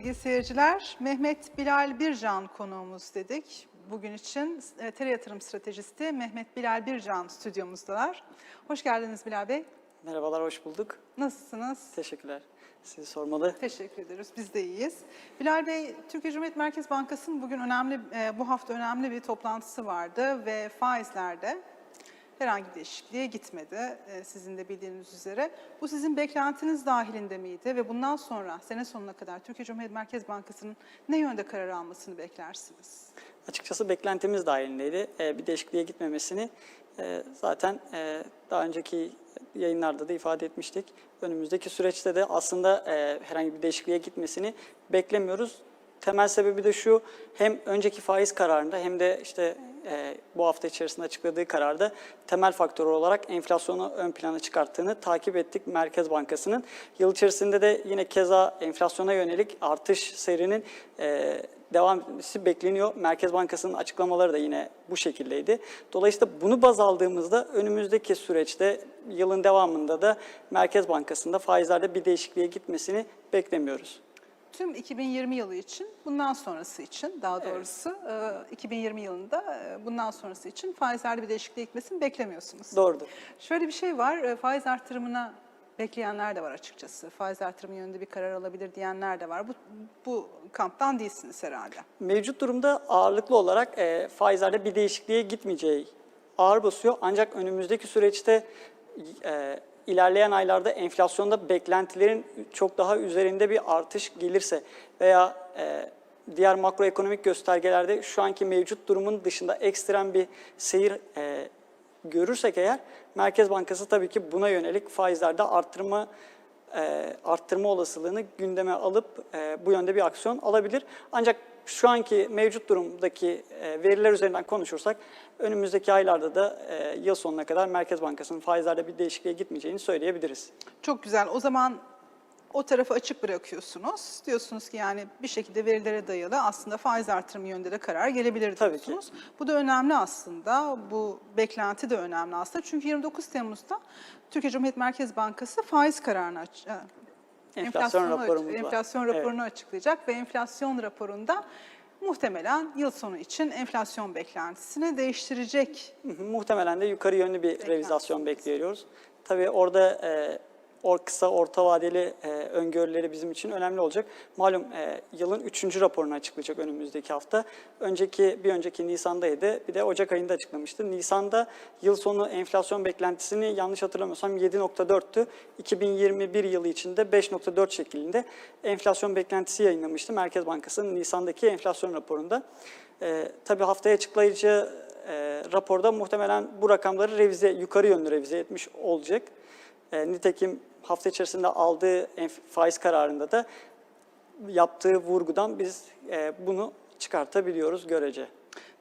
Sevgili seyirciler, Mehmet Bilal Bircan konuğumuz dedik. Bugün için e, Tere Yatırım Stratejisti Mehmet Bilal Bircan stüdyomuzdalar. Hoş geldiniz Bilal Bey. Merhabalar, hoş bulduk. Nasılsınız? Teşekkürler. Sizi sormalı. Teşekkür ederiz. Biz de iyiyiz. Bilal Bey, Türkiye Cumhuriyet Merkez Bankası'nın bugün önemli, e, bu hafta önemli bir toplantısı vardı ve faizlerde herhangi bir değişikliğe gitmedi. e, Sizin de bildiğiniz üzere. Bu sizin beklentiniz dahilinde miydi ve bundan sonra sene sonuna kadar Türkiye Cumhuriyet Merkez Bankası'nın ne yönde karar almasını beklersiniz? Açıkçası beklentimiz dahilindeydi. Ee, bir değişikliğe gitmemesini e, zaten e, daha önceki yayınlarda da ifade etmiştik. Önümüzdeki süreçte de aslında e, herhangi bir değişikliğe gitmesini beklemiyoruz. Temel sebebi de şu, hem önceki faiz kararında hem de işte e, bu hafta içerisinde açıkladığı kararda temel faktör olarak enflasyonu ön plana çıkarttığını takip ettik Merkez Bankası'nın. Yıl içerisinde de yine keza enflasyona yönelik artış seyrinin e, devam etmesi bekleniyor. Merkez Bankası'nın açıklamaları da yine bu şekildeydi. Dolayısıyla bunu baz aldığımızda önümüzdeki süreçte yılın devamında da Merkez Bankası'nda faizlerde bir değişikliğe gitmesini beklemiyoruz. Tüm 2020 yılı için, bundan sonrası için daha doğrusu e, 2020 yılında e, bundan sonrası için faizlerde bir değişikliğe gitmesini beklemiyorsunuz. Doğrudur. Şöyle bir şey var, e, faiz artırımına bekleyenler de var açıkçası. Faiz artırımı yönünde bir karar alabilir diyenler de var. Bu, bu kamptan değilsiniz herhalde. Mevcut durumda ağırlıklı olarak e, faizlerde bir değişikliğe gitmeyeceği ağır basıyor. Ancak önümüzdeki süreçte e, ilerleyen aylarda enflasyonda beklentilerin çok daha üzerinde bir artış gelirse veya e, diğer makroekonomik göstergelerde şu anki mevcut durumun dışında ekstrem bir seyir e, görürsek eğer Merkez Bankası tabii ki buna yönelik faizlerde arttırma e, arttırma olasılığını gündeme alıp e, bu yönde bir aksiyon alabilir. Ancak şu anki mevcut durumdaki e, veriler üzerinden konuşursak önümüzdeki aylarda da e, yıl sonuna kadar Merkez Bankası'nın faizlerde bir değişikliğe gitmeyeceğini söyleyebiliriz. Çok güzel. O zaman o tarafı açık bırakıyorsunuz. Diyorsunuz ki yani bir şekilde verilere dayalı aslında faiz artırımı yönünde de karar gelebilir Tabii ki. diyorsunuz. Bu da önemli aslında. Bu beklenti de önemli aslında. Çünkü 29 Temmuz'da Türkiye Cumhuriyet Merkez Bankası faiz kararını aç- Enflasyon enflasyonu- raporumuz var. enflasyon Evet. raporunu açıklayacak ve enflasyon raporunda muhtemelen yıl sonu için enflasyon beklentisini değiştirecek Hı hı, Muhtemelen de yukarı yönlü bir revizasyon bekliyoruz. Tabii orada e, o kısa orta vadeli e, öngörüleri bizim için önemli olacak. Malum e, yılın 3. raporunu açıklayacak önümüzdeki hafta. Önceki bir önceki Nisan'daydı. Bir de Ocak ayında açıklamıştı. Nisan'da yıl sonu enflasyon beklentisini yanlış hatırlamıyorsam 7.4'tü. 2021 yılı içinde 5.4 şeklinde enflasyon beklentisi yayınlamıştı Merkez Bankası'nın Nisan'daki enflasyon raporunda. E, tabii haftaya açıklayacağı e, raporda muhtemelen bu rakamları revize, yukarı yönlü revize etmiş olacak. E, nitekim hafta içerisinde aldığı faiz kararında da yaptığı vurgudan biz e, bunu çıkartabiliyoruz görece.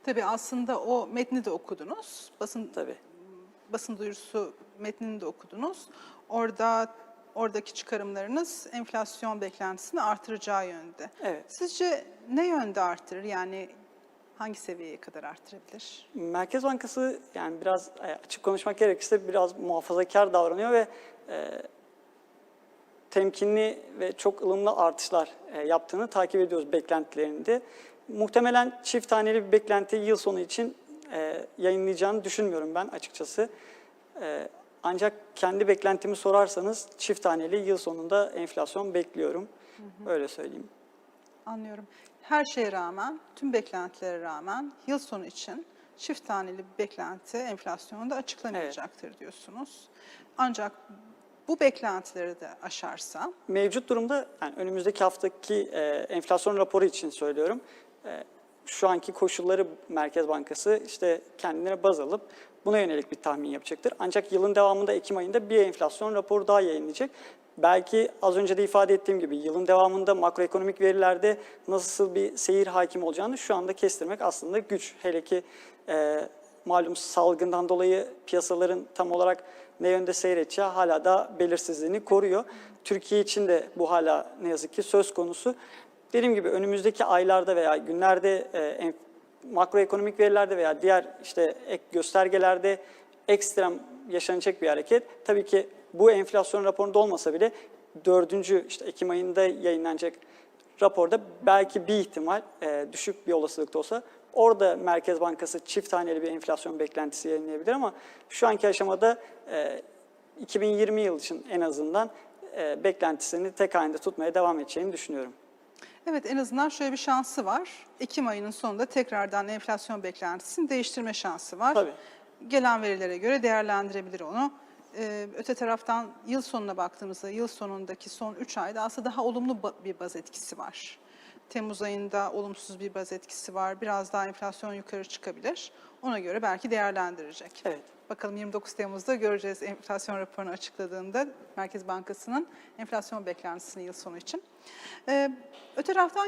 Tabii aslında o metni de okudunuz. Basın Tabii. basın duyurusu metnini de okudunuz. Orada oradaki çıkarımlarınız enflasyon beklentisini artıracağı yönde. Evet. Sizce ne yönde artırır? Yani hangi seviyeye kadar artırabilir? Merkez Bankası yani biraz e, açık konuşmak gerekirse biraz muhafazakar davranıyor ve e, temkinli ve çok ılımlı artışlar e, yaptığını takip ediyoruz beklentilerinde. Muhtemelen çift taneli bir beklenti yıl sonu için e, yayınlayacağını düşünmüyorum ben açıkçası. E, ancak kendi beklentimi sorarsanız çift taneli yıl sonunda enflasyon bekliyorum. Öyle söyleyeyim. Anlıyorum. Her şeye rağmen, tüm beklentilere rağmen yıl sonu için çift taneli bir beklenti enflasyonda açıklanacaktır diyorsunuz. Ancak bu beklentileri de aşarsa Mevcut durumda yani önümüzdeki haftaki e, enflasyon raporu için söylüyorum. E, şu anki koşulları Merkez Bankası işte kendine baz alıp buna yönelik bir tahmin yapacaktır. Ancak yılın devamında Ekim ayında bir enflasyon raporu daha yayınlayacak. Belki az önce de ifade ettiğim gibi yılın devamında makroekonomik verilerde nasıl bir seyir hakim olacağını şu anda kestirmek aslında güç. Hele ki e, malum salgından dolayı piyasaların tam olarak ne yönde seyredeceği hala da belirsizliğini koruyor. Türkiye için de bu hala ne yazık ki söz konusu. Dediğim gibi önümüzdeki aylarda veya günlerde e, makroekonomik verilerde veya diğer işte ek göstergelerde ekstrem yaşanacak bir hareket. Tabii ki bu enflasyon raporunda olmasa bile dördüncü işte Ekim ayında yayınlanacak raporda belki bir ihtimal e, düşük bir olasılıkta olsa orada Merkez Bankası çift taneli bir enflasyon beklentisi yayınlayabilir ama şu anki aşamada e, 2020 yıl için en azından e, beklentisini tek halinde tutmaya devam edeceğini düşünüyorum. Evet en azından şöyle bir şansı var. Ekim ayının sonunda tekrardan enflasyon beklentisini değiştirme şansı var. Tabii. Gelen verilere göre değerlendirebilir onu. Ee, öte taraftan yıl sonuna baktığımızda yıl sonundaki son 3 ayda aslında daha olumlu ba- bir baz etkisi var. Temmuz ayında olumsuz bir baz etkisi var. Biraz daha enflasyon yukarı çıkabilir. Ona göre belki değerlendirecek. Evet. Bakalım 29 Temmuz'da göreceğiz enflasyon raporunu açıkladığında Merkez Bankası'nın enflasyon beklentisini yıl sonu için. Ee, öte taraftan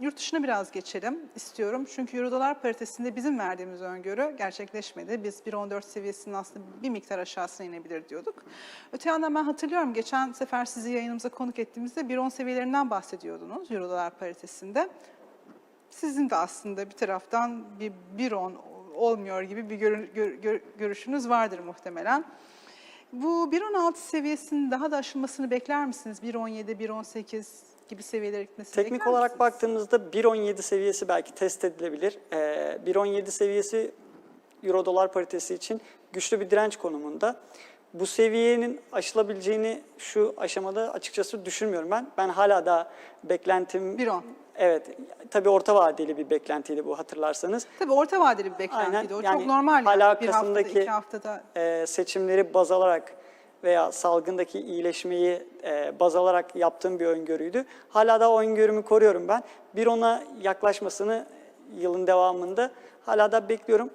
yurt, dışına biraz geçelim istiyorum. Çünkü Euro-Dolar paritesinde bizim verdiğimiz öngörü gerçekleşmedi. Biz 1.14 seviyesinin aslında bir miktar aşağısına inebilir diyorduk. Öte yandan ben hatırlıyorum geçen sefer sizi yayınımıza konuk ettiğimizde 1.10 seviyelerinden bahsediyordunuz Euro-Dolar paritesinde. Sizin de aslında bir taraftan bir 1.10 olmuyor gibi bir görü- gör- gör- görüşünüz vardır muhtemelen. Bu 1.16 seviyesinin daha da aşılmasını bekler misiniz? 1.17, 1.18 gibi seviyelere gitmesini Teknik bekler olarak misiniz? baktığımızda 1.17 seviyesi belki test edilebilir. Ee, 1.17 seviyesi Euro dolar paritesi için güçlü bir direnç konumunda. Bu seviyenin aşılabileceğini şu aşamada açıkçası düşünmüyorum ben. Ben hala da beklentim 1.10. Evet, tabii orta vadeli bir beklentiydi bu hatırlarsanız. Tabii orta vadeli bir beklentiydi Aynen, o. yani Çok normal hala yani. Bir haftada, Kasım'daki- iki haftada. e, seçimleri baz alarak veya salgındaki iyileşmeyi e, baz alarak yaptığım bir öngörüydü. Hala da o öngörümü koruyorum ben. Bir ona yaklaşmasını yılın devamında hala da bekliyorum.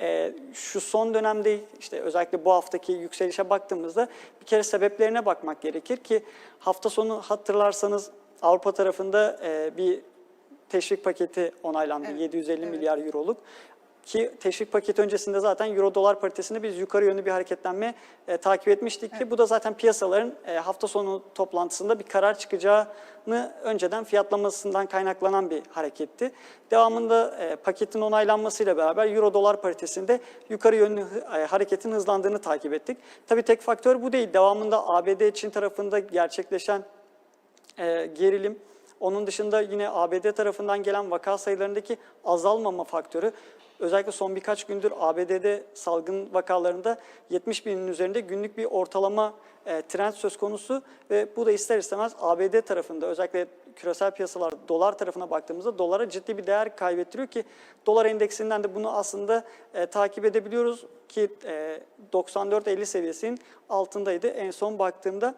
E, şu son dönemde işte özellikle bu haftaki yükselişe baktığımızda bir kere sebeplerine bakmak gerekir ki hafta sonu hatırlarsanız Avrupa tarafında e, bir teşvik paketi onaylandı. Evet, 750 evet. milyar euroluk. Ki teşvik paketi öncesinde zaten euro dolar paritesinde biz yukarı yönlü bir hareketlenme e, takip etmiştik ki bu da zaten piyasaların e, hafta sonu toplantısında bir karar çıkacağını önceden fiyatlamasından kaynaklanan bir hareketti. Devamında e, paketin onaylanmasıyla beraber euro dolar paritesinde yukarı yönlü e, hareketin hızlandığını takip ettik. Tabii tek faktör bu değil. Devamında ABD Çin tarafında gerçekleşen e, gerilim. Onun dışında yine ABD tarafından gelen vaka sayılarındaki azalmama faktörü. Özellikle son birkaç gündür ABD'de salgın vakalarında 70 binin üzerinde günlük bir ortalama e, trend söz konusu ve bu da ister istemez ABD tarafında özellikle küresel piyasalar dolar tarafına baktığımızda dolara ciddi bir değer kaybettiriyor ki dolar endeksinden de bunu aslında e, takip edebiliyoruz ki e, 94-50 seviyesinin altındaydı en son baktığımda.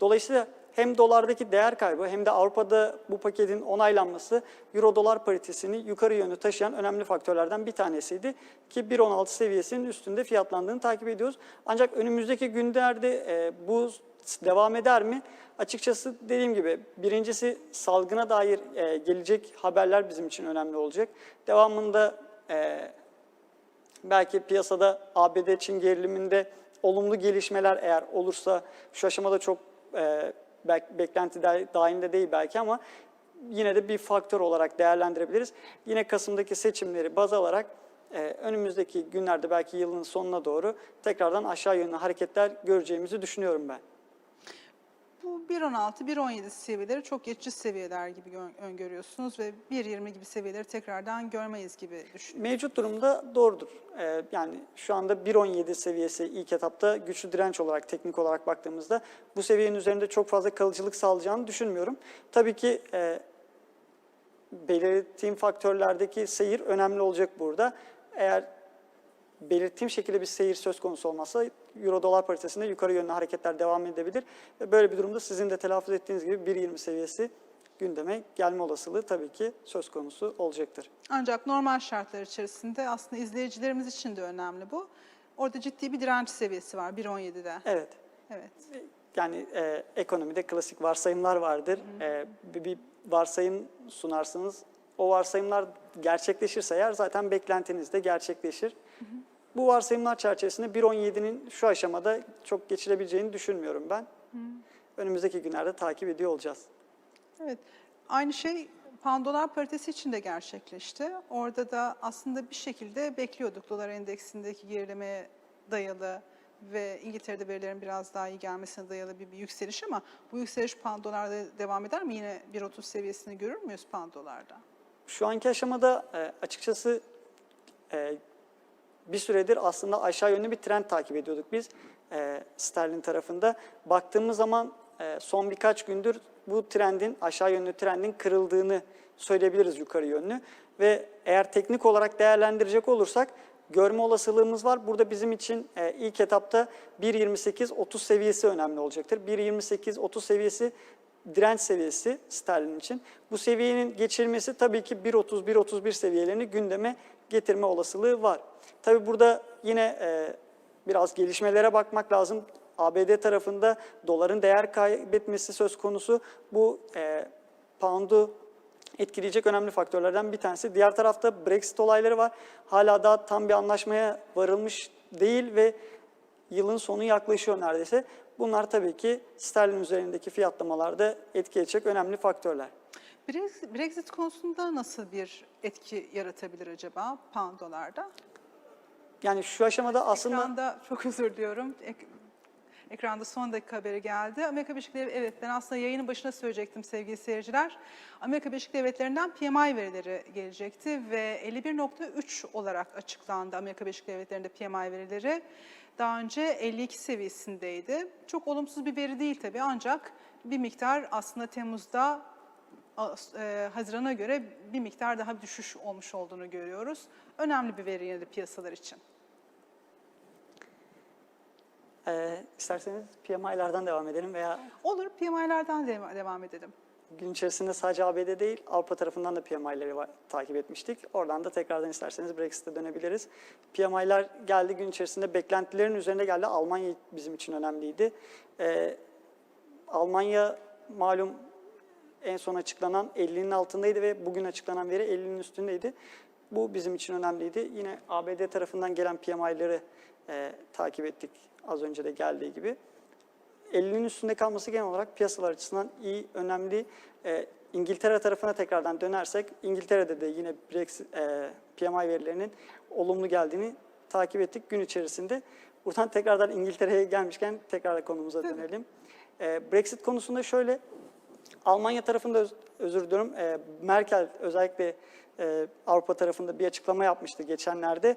Dolayısıyla hem dolardaki değer kaybı hem de Avrupa'da bu paketin onaylanması euro dolar paritesini yukarı yönlü taşıyan önemli faktörlerden bir tanesiydi ki 1.16 seviyesinin üstünde fiyatlandığını takip ediyoruz. Ancak önümüzdeki günlerde e, bu devam eder mi? Açıkçası dediğim gibi birincisi salgına dair e, gelecek haberler bizim için önemli olacak. Devamında e, belki piyasada ABD-Çin geriliminde olumlu gelişmeler eğer olursa şu aşamada çok e, beklenti da- dahilinde değil belki ama yine de bir faktör olarak değerlendirebiliriz. Yine Kasım'daki seçimleri baz alarak e, önümüzdeki günlerde belki yılın sonuna doğru tekrardan aşağı yönlü hareketler göreceğimizi düşünüyorum ben. Bu 1.16, 1.17 seviyeleri çok geçici seviyeler gibi gö- öngörüyorsunuz ve 1.20 gibi seviyeleri tekrardan görmeyiz gibi düşünüyorum. Mevcut durumda doğrudur. Ee, yani şu anda 1.17 seviyesi ilk etapta güçlü direnç olarak teknik olarak baktığımızda bu seviyenin üzerinde çok fazla kalıcılık sağlayacağını düşünmüyorum. Tabii ki e, belirttiğim faktörlerdeki seyir önemli olacak burada. Eğer belirttiğim şekilde bir seyir söz konusu olmazsa Euro dolar paritesinde yukarı yönlü hareketler devam edebilir. Ve böyle bir durumda sizin de telaffuz ettiğiniz gibi 1.20 seviyesi gündeme gelme olasılığı tabii ki söz konusu olacaktır. Ancak normal şartlar içerisinde aslında izleyicilerimiz için de önemli bu. Orada ciddi bir direnç seviyesi var 1.17'de. Evet. Evet. Yani e, ekonomide klasik varsayımlar vardır. E, bir, bir varsayım sunarsınız. O varsayımlar gerçekleşirse eğer zaten beklentiniz de gerçekleşir. Bu varsayımlar çerçevesinde 1.17'nin şu aşamada çok geçilebileceğini düşünmüyorum ben. Önümüzdeki günlerde takip ediyor olacağız. Evet. Aynı şey pound dolar paritesi için de gerçekleşti. Orada da aslında bir şekilde bekliyorduk dolar endeksindeki gerilemeye dayalı ve İngiltere'de verilerin biraz daha iyi gelmesine dayalı bir, bir yükseliş ama bu yükseliş pound dolarda devam eder mi? Yine 1.30 seviyesini görür müyüz pound dolarda? Şu anki aşamada e, açıkçası e, bir süredir aslında aşağı yönlü bir trend takip ediyorduk biz e, sterlin tarafında. Baktığımız zaman e, son birkaç gündür bu trendin, aşağı yönlü trendin kırıldığını söyleyebiliriz yukarı yönlü. Ve eğer teknik olarak değerlendirecek olursak görme olasılığımız var. Burada bizim için e, ilk etapta 1.28-30 seviyesi önemli olacaktır. 1.28-30 seviyesi direnç seviyesi sterlin için. Bu seviyenin geçilmesi tabii ki 1.30-1.31 seviyelerini gündeme getirme olasılığı var. Tabii burada yine e, biraz gelişmelere bakmak lazım. ABD tarafında doların değer kaybetmesi söz konusu. Bu e, pound'u etkileyecek önemli faktörlerden bir tanesi. Diğer tarafta Brexit olayları var. Hala daha tam bir anlaşmaya varılmış değil ve yılın sonu yaklaşıyor neredeyse. Bunlar tabii ki sterlin üzerindeki fiyatlamalarda etki edecek önemli faktörler. Brexit, konusunda nasıl bir etki yaratabilir acaba pound dolarda? Yani şu aşamada aslında Ekranda çok özür diliyorum. Ek- ekranda son dakika haberi geldi. Amerika Birleşik Devletleri, evet ben aslında yayının başına söyleyecektim sevgili seyirciler. Amerika Birleşik Devletleri'nden PMI verileri gelecekti ve 51.3 olarak açıklandı Amerika Birleşik Devletleri'nde PMI verileri. Daha önce 52 seviyesindeydi. Çok olumsuz bir veri değil tabii ancak bir miktar aslında Temmuz'da e, Haziran'a göre bir miktar daha düşüş olmuş olduğunu görüyoruz. Önemli bir veri yine de piyasalar için. E, isterseniz PMI'lardan devam edelim veya Olur, PMI'lerden de devam edelim. gün içerisinde sadece ABD değil Avrupa tarafından da PMI'leri takip etmiştik. Oradan da tekrardan isterseniz Brexit'e dönebiliriz. PMI'ler geldi gün içerisinde beklentilerin üzerinde geldi. Almanya bizim için önemliydi. E, Almanya malum en son açıklanan 50'nin altındaydı ve bugün açıklanan veri 50'nin üstündeydi. Bu bizim için önemliydi. Yine ABD tarafından gelen PMI'leri e, takip ettik az önce de geldiği gibi. 50'nin üstünde kalması genel olarak piyasalar açısından iyi, önemli. E, İngiltere tarafına tekrardan dönersek, İngiltere'de de yine Brexit, e, PMI verilerinin olumlu geldiğini takip ettik gün içerisinde. Buradan tekrardan İngiltere'ye gelmişken tekrar konumuza dönelim. E, Brexit konusunda şöyle, Almanya tarafında öz- özür diliyorum. e, Merkel özellikle e, Avrupa tarafında bir açıklama yapmıştı geçenlerde.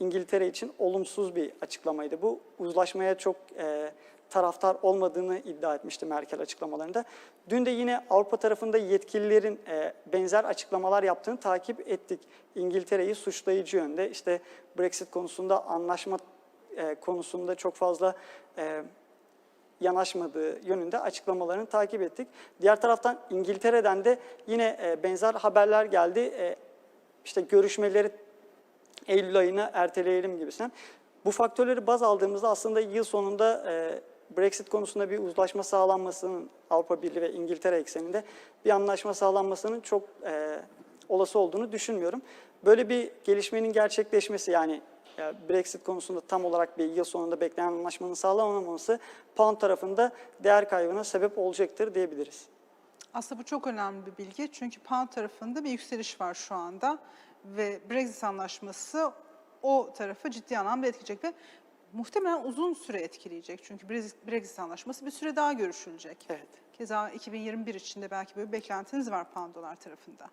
İngiltere için olumsuz bir açıklamaydı bu. Uzlaşmaya çok e, taraftar olmadığını iddia etmişti Merkel açıklamalarında. Dün de yine Avrupa tarafında yetkililerin e, benzer açıklamalar yaptığını takip ettik. İngiltere'yi suçlayıcı yönde işte Brexit konusunda anlaşma e, konusunda çok fazla e, yanaşmadığı yönünde açıklamalarını takip ettik. Diğer taraftan İngiltere'den de yine e, benzer haberler geldi. E, İşte görüşmeleri Eylül ayına erteleyelim gibisinden. Bu faktörleri baz aldığımızda aslında yıl sonunda e, Brexit konusunda bir uzlaşma sağlanmasının Avrupa Birliği ve İngiltere ekseninde bir anlaşma sağlanmasının çok e, olası olduğunu düşünmüyorum. Böyle bir gelişmenin gerçekleşmesi yani e, Brexit konusunda tam olarak bir yıl sonunda beklenen anlaşmanın sağlanamaması pound tarafında değer kaybına sebep olacaktır diyebiliriz. Aslında bu çok önemli bir bilgi çünkü pound tarafında bir yükseliş var şu anda ve Brexit anlaşması o tarafı ciddi anlamda etkileyecek ve muhtemelen uzun süre etkileyecek. Çünkü Brexit, anlaşması bir süre daha görüşülecek. Evet. Keza 2021 içinde belki böyle beklentiniz var pound dolar tarafında.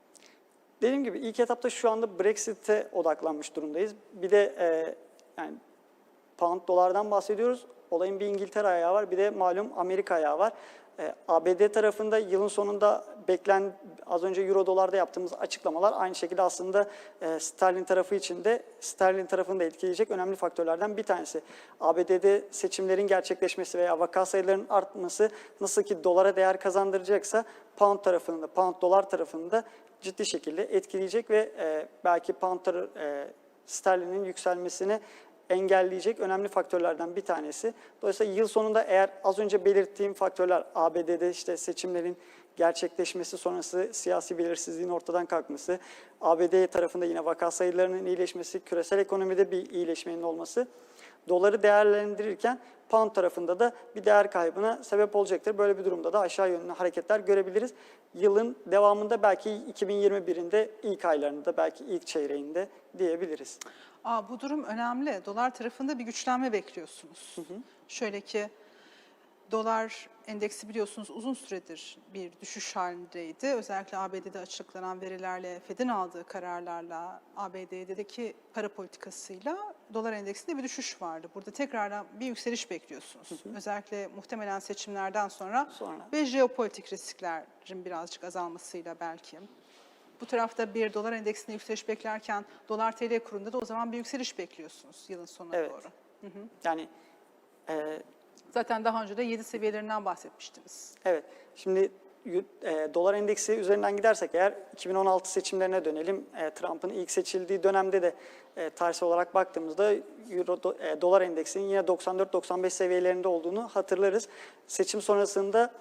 Dediğim gibi ilk etapta şu anda Brexit'e odaklanmış durumdayız. Bir de e, yani pound dolardan bahsediyoruz. Olayın bir İngiltere ayağı var, bir de malum Amerika ayağı var. E, ABD tarafında yılın sonunda beklen az önce euro dolarda yaptığımız açıklamalar aynı şekilde aslında e, sterlin tarafı için de sterlin tarafını da etkileyecek önemli faktörlerden bir tanesi. ABD'de seçimlerin gerçekleşmesi veya vaka sayılarının artması nasıl ki dolara değer kazandıracaksa pound tarafını da pound dolar tarafını da ciddi şekilde etkileyecek ve e, belki pound e, sterlinin yükselmesini engelleyecek önemli faktörlerden bir tanesi. Dolayısıyla yıl sonunda eğer az önce belirttiğim faktörler ABD'de işte seçimlerin gerçekleşmesi sonrası siyasi belirsizliğin ortadan kalkması, ABD tarafında yine vaka sayılarının iyileşmesi, küresel ekonomide bir iyileşmenin olması doları değerlendirirken pound tarafında da bir değer kaybına sebep olacaktır. Böyle bir durumda da aşağı yönlü hareketler görebiliriz. Yılın devamında belki 2021'inde ilk aylarında belki ilk çeyreğinde diyebiliriz. Aa, bu durum önemli. Dolar tarafında bir güçlenme bekliyorsunuz. Şöyle ki dolar endeksi biliyorsunuz uzun süredir bir düşüş halindeydi. Özellikle ABD'de açıklanan verilerle, Fed'in aldığı kararlarla, ABD'deki para politikasıyla dolar endeksinde bir düşüş vardı. Burada tekrardan bir yükseliş bekliyorsunuz. Özellikle muhtemelen seçimlerden sonra, Sonra. ve jeopolitik risklerin birazcık azalmasıyla belki. Bu tarafta bir dolar endeksinde yükseliş beklerken dolar TL kurunda da o zaman bir yükseliş bekliyorsunuz yılın sonuna Evet. doğru. Yani e, Zaten daha önce de 7 seviyelerinden bahsetmiştiniz. Evet. Şimdi e, dolar endeksi üzerinden gidersek eğer 2016 seçimlerine dönelim. E, Trump'ın ilk seçildiği dönemde de e, tarihsel olarak baktığımızda Euro, do- e, dolar endeksinin yine 94-95 seviyelerinde olduğunu hatırlarız. Seçim sonrasında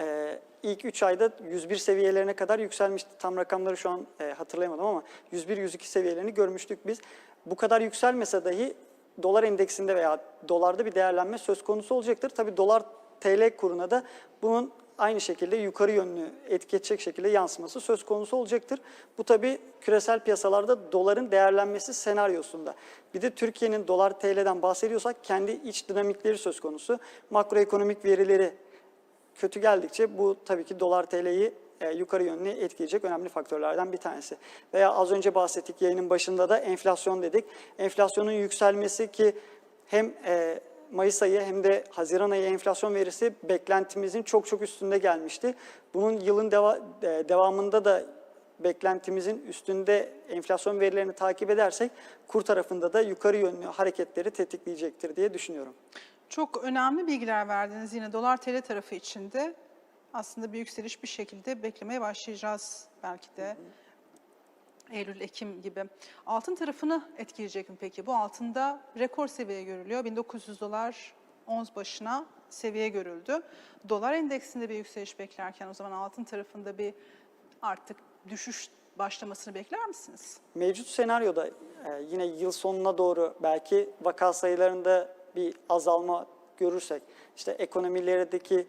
e, ilk 3 ayda 101 seviyelerine kadar yükselmişti. Tam rakamları şu an e, hatırlayamadım ama 101-102 seviyelerini görmüştük biz. Bu kadar yükselmese dahi dolar endeksinde veya dolarda bir değerlenme söz konusu olacaktır. Tabii dolar TL kuruna da bunun aynı şekilde yukarı yönlü etki edecek şekilde yansıması söz konusu olacaktır. Bu tabii küresel piyasalarda doların değerlenmesi senaryosunda. Bir de Türkiye'nin dolar TL'den bahsediyorsak kendi iç dinamikleri söz konusu. Makroekonomik verileri kötü geldikçe bu tabii ki dolar TL'yi e, yukarı yönlü etkileyecek önemli faktörlerden bir tanesi. Veya az önce bahsettik yayının başında da enflasyon dedik. Enflasyonun yükselmesi ki hem e, Mayıs ayı hem de Haziran ayı enflasyon verisi beklentimizin çok çok üstünde gelmişti. Bunun yılın deva- e, devamında da beklentimizin üstünde enflasyon verilerini takip edersek kur tarafında da yukarı yönlü hareketleri tetikleyecektir diye düşünüyorum. Çok önemli bilgiler verdiniz yine dolar TL tarafı içinde. Aslında bir yükseliş bir şekilde beklemeye başlayacağız belki de. Eylül, Ekim gibi. Altın tarafını etkileyecek mi peki? Bu altında rekor seviye görülüyor. 1900 dolar ons başına seviye görüldü. Dolar endeksinde bir yükseliş beklerken o zaman altın tarafında bir artık düşüş başlamasını bekler misiniz? Mevcut senaryoda e, yine yıl sonuna doğru belki vaka sayılarında bir azalma görürsek, işte ekonomilerdeki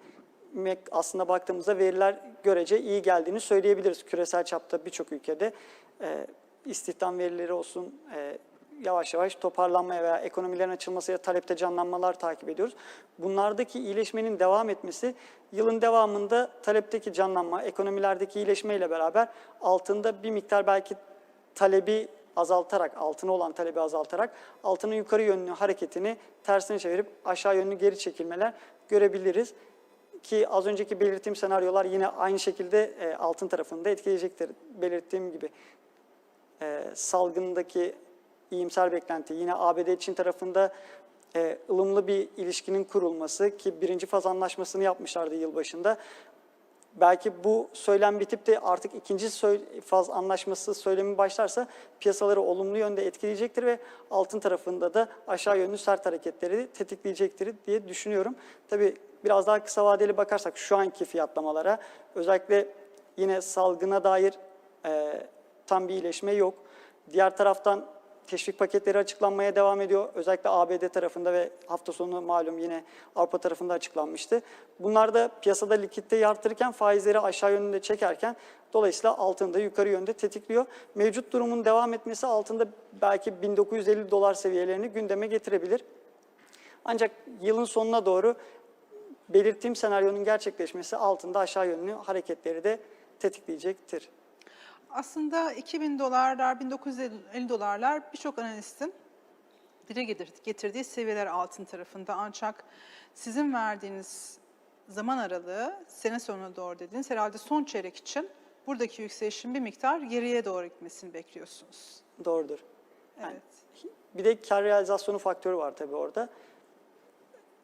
aslında baktığımızda veriler görece iyi geldiğini söyleyebiliriz. Küresel çapta birçok ülkede e, istihdam verileri olsun, e, yavaş yavaş toparlanmaya veya ekonomilerin açılmasıyla talepte canlanmalar takip ediyoruz. Bunlardaki iyileşmenin devam etmesi yılın devamında talepteki canlanma, ekonomilerdeki iyileşmeyle beraber altında bir miktar belki talebi azaltarak, altına olan talebi azaltarak altının yukarı yönlü hareketini tersine çevirip aşağı yönlü geri çekilmeler görebiliriz. Ki az önceki belirttiğim senaryolar yine aynı şekilde e, altın tarafını da etkileyecektir. Belirttiğim gibi e, salgındaki iyimser beklenti, yine ABD-Çin tarafında e, ılımlı bir ilişkinin kurulması ki birinci faz anlaşmasını yapmışlardı yılbaşında. Belki bu söylem bitip de artık ikinci faz anlaşması söylemi başlarsa piyasaları olumlu yönde etkileyecektir ve altın tarafında da aşağı yönlü sert hareketleri tetikleyecektir diye düşünüyorum. Tabii biraz daha kısa vadeli bakarsak şu anki fiyatlamalara özellikle yine salgına dair e, tam bir iyileşme yok. Diğer taraftan teşvik paketleri açıklanmaya devam ediyor. Özellikle ABD tarafında ve hafta sonu malum yine Avrupa tarafında açıklanmıştı. Bunlar da piyasada likiditeyi arttırırken faizleri aşağı yönünde çekerken dolayısıyla altını da yukarı yönde tetikliyor. Mevcut durumun devam etmesi altında belki 1950 dolar seviyelerini gündeme getirebilir. Ancak yılın sonuna doğru belirttiğim senaryonun gerçekleşmesi altında aşağı yönlü hareketleri de tetikleyecektir. Aslında 2000 dolarlar, 1950 dolarlar birçok analistin dile getir- getirdiği seviyeler altın tarafında. Ancak sizin verdiğiniz zaman aralığı sene sonuna doğru dediğiniz herhalde son çeyrek için buradaki yükselişin bir miktar geriye doğru gitmesini bekliyorsunuz. Doğrudur. Yani Evet. Bir de kar realizasyonu faktörü var tabii orada.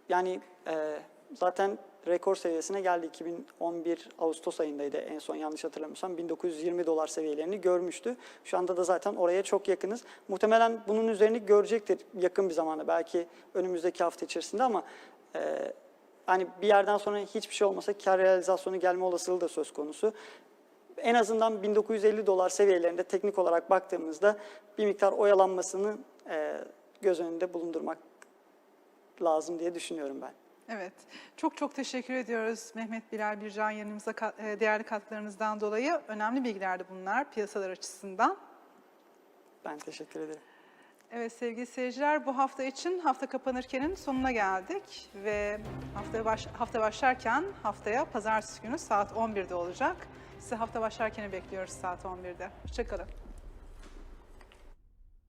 Yani e, zaten rekor seviyesine geldi. 2011 Ağustos ayındaydı en son yanlış hatırlamıyorsam 1920 dolar seviyelerini görmüştü. Şu anda da zaten oraya çok yakınız. Muhtemelen bunun üzerini görecektir yakın bir zamanda belki önümüzdeki hafta içerisinde ama e, hani bir yerden sonra hiçbir şey olmasa kar realizasyonu gelme olasılığı da söz konusu. En azından 1950 dolar seviyelerinde teknik olarak baktığımızda bir miktar oyalanmasını e, göz önünde bulundurmak lazım diye düşünüyorum ben. Evet. Çok çok teşekkür ediyoruz Mehmet Bilal Bircan yanımıza e, değerli katkılarınızdan dolayı. Önemli bilgilerdi bunlar piyasalar açısından. Ben teşekkür ederim. Evet sevgili seyirciler bu hafta için hafta kapanırkenin sonuna geldik ve haftaya baş, hafta başlarken haftaya pazartesi günü saat 11'de olacak. Sizi hafta başlarken bekliyoruz saat 11'de. Hoşçakalın.